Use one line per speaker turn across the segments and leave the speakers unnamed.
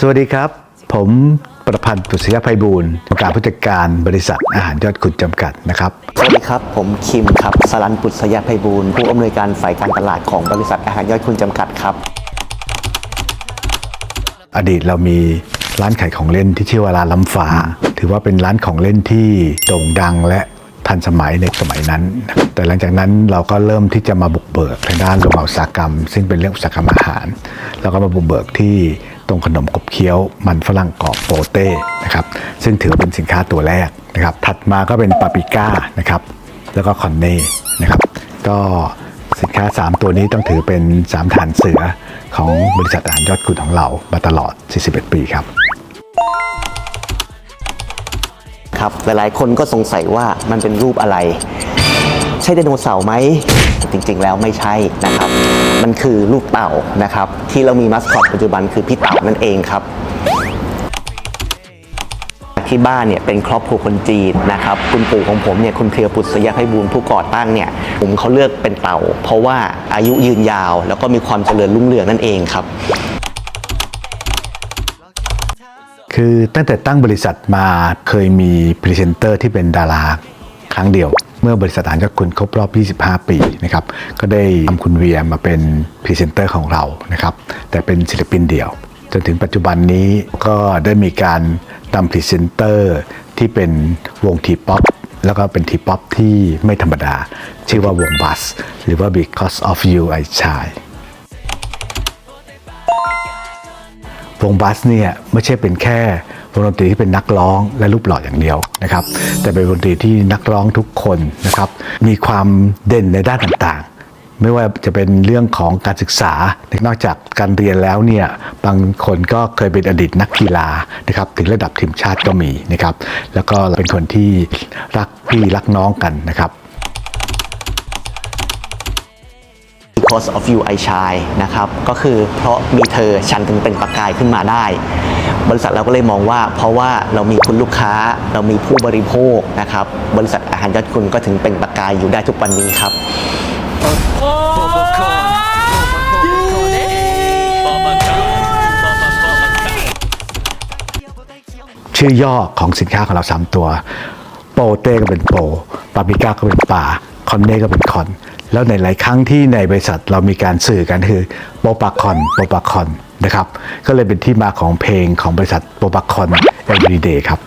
สวัสดีครับ ผมประพันธ์ปุษยภัยบูรณ์กรรมการผู้จัดการบริษัทอาหารยอดขุนจำกัดนะครับ
สวัสดีครับ ผมคิมครับสรันปุษยภัยบูรณ์ผู้อำนวยการฝ่ายการตลาดของบริษัทอาหารย่อยคุณจำกัดครับ
อดีตเรามีร้านขายของเล่นที่ชื่อว่าร้านล้ำฟ้า ถือว่าเป็นร้านของเล่นที่โด่งดังและ ทันสมัยในสมัยนั้น แต่หลังจากนั้นเราก็เริ่มที่จะมาบุกเบิกทางด้านโรงงานอุตสาหกรรม ซึ่งเป็นเรื่องอุตสาหกรรมอาหารแล้วก็มาบุกเบิกที่ตรงขนมกบเคี้ยวมันฝรั่งกรอบโปเต้นะครับซึ่งถือเป็นสินค้าตัวแรกนะครับถัดมาก็เป็นปาปิก้านะครับแล้วก็คอนเน่นะครับก็สินค้า 3 ตัวนี้ต้องถือเป็น 3 ฐานเสือของบริษัทอาหารยอดคุณของเรามาตลอด 41 ปีครับ
ครับ หลายๆ คนก็สงสัยว่ามันเป็นรูปอะไร ใช่ไดโนเสาร์ไหม จริงๆ แล้วไม่ใช่นะครับ มันคือรูปเต่านะครับ ที่เรามีมัสคอตปัจจุบันคือพี่เต่านั่นเองครับที่บ้านเนี่ยเป็นครอบครัวคนจีนนะครับคุณปู่ของผมเนี่ยคุณเคลียวปุษยภัยบูลผู้ก่อตั้งเนี่ยผมเขาเลือกเป็นเต่า เพราะว่าอายุยืนยาว แล้วก็มีความเจริญรุ่งเรืองนั่นเองครับ
คือตั้งแต่ตั้งบริษัทมาเคยมีพรีเซนเตอร์ที่เป็นดาราครั้งเดียว เมื่อบริษัทอาหารยอดคุณครบรอบ 25 ปีนะครับก็ได้ทำคุณเวียมาเป็นพรีเซนเตอร์ของเรานะครับแต่เป็นศิลปินเดี่ยว จนถึงปัจจุบันนี้ก็ได้มีการนำพรีเซนเตอร์ที่เป็นวงทีป๊อปแล้วก็เป็นทีป๊อปที่ไม่ธรรมดา ชื่อว่าวงบัส หรือว่า because of you I shine วงบัสเนี่ยไม่ใช่เป็นแค่วงดนตรีที่เป็นนักร้องและรูปหล่ออย่างเดียวนะครับ แต่เป็นวงดนตรีที่นักร้องทุกคนนะครับ มีความเด่นในด้านต่างๆ ไม่ว่าจะเป็นเรื่องของการศึกษา นอกจากการเรียนแล้วเนี่ยบางคนก็เคยเป็นอดีตนักกีฬานะครับถึงระดับทีมชาติก็มีนะครับ แล้วก็เป็นคนที่รักพี่รักน้องกันนะครับ
because of you I shine นะครับ ก็คือเพราะมีเธอฉันถึงเป็นประกายขึ้นมาได้ บริษัทเราก็เลยมองว่า เพราะว่าเรามีคุณลูกค้า เรามีผู้บริโภคนะครับ บริษัทอาหารยอดคุณก็ถึงเป็นประกายอยู่ได้ทุกวันนี้ครับ
ชื่อย่อของสินค้าของเรา 3 ตัว โปเต้ก็เป็นโปปาปิก้าก็เป็นป่า คอนเน่ก็เป็นคอน แล้วในหลายครั้งที่ในบริษัทเรามีการสื่อกันคือโปปาคอนโปปาคอนนะครับก็เลยเป็นที่มาของเพลงของบริษัทโปปาคอน Everyday ครับ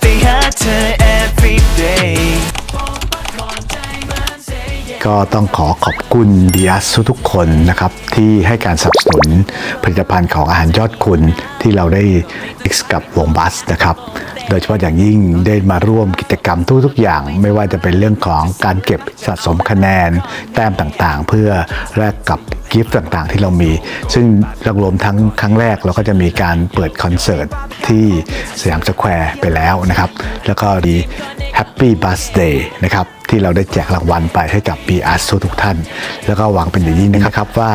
ไปหาเธอ every day
ก็ต้องขอขอบคุณบีอ s ทุกคนนะครับที่ให้การสนับสนุนผลิตภัณฑ์ของอาหารยอดคุณที่เราได้ X กับวงบัสนะครับ โดยเฉพาะอย่างยิ่งได้มาร่วมกิจกรรมทุกๆอย่าง ไม่ว่าจะเป็นเรื่องของการเก็บสะสมคะแนน แต้มต่างๆ เพื่อแลกกับกิฟต์ต่างๆ ที่เรามี ซึ่งรวมทั้งครั้งแรกเราก็จะมีการเปิดคอนเสิร์ตที่สยามสแควร์ไปแล้วนะครับ แล้วก็ดี Happy Birthday นะครับ ที่เราได้แจกรางวัลไปให้กับ b ีอาร์ทุกท่าน แล้วก็หวังเป็นอย่างยิ่งนะครับว่า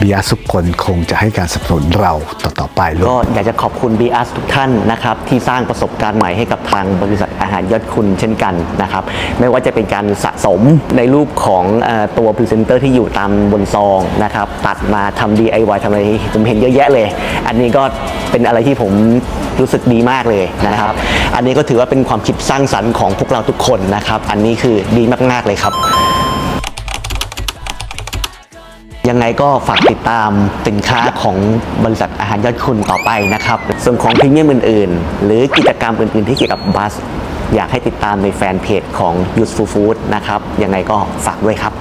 b ีอาร์ทุกคนคงจะให้การสนับสนุนเราต่อๆไปลู
ก็อยากจะขอบคุณ b ีอ s ทุกท่านนะครับที่สร้างประสบการณ์ใหม่ให้กับทางบริษัทอาหารยอดคุณเช่นกันนะครับไม่ว่าจะเป็นการสะสมในรูปของอตัวพรีเซนเตอร์ที่อยู่ตามบนซองนะครับตัดมาทำ DIY ทำอะไรผมเห็นเยอะแยะเลย อันนี้ก็เป็นอะไรที่ผมรู้สึกดีมากเลยนะครับ อันนี้ก็ถือว่าเป็นความคิดสร้างสรรค์ของพวกเราทุกคนนะครับ อันนี้คือดีมากๆเลยครับ ยังไงก็ฝากติดตามสินค้าของบริษัทอาหารยอดคุณต่อไปนะครับ ส่วนของพรีเมียมอื่นๆ หรือกิจกรรมอื่นๆที่เกี่ยวกับบัสอยากให้ติดตามในแฟนเพจของ Useful Food นะครับ ยังไงก็ฝากด้วยครับ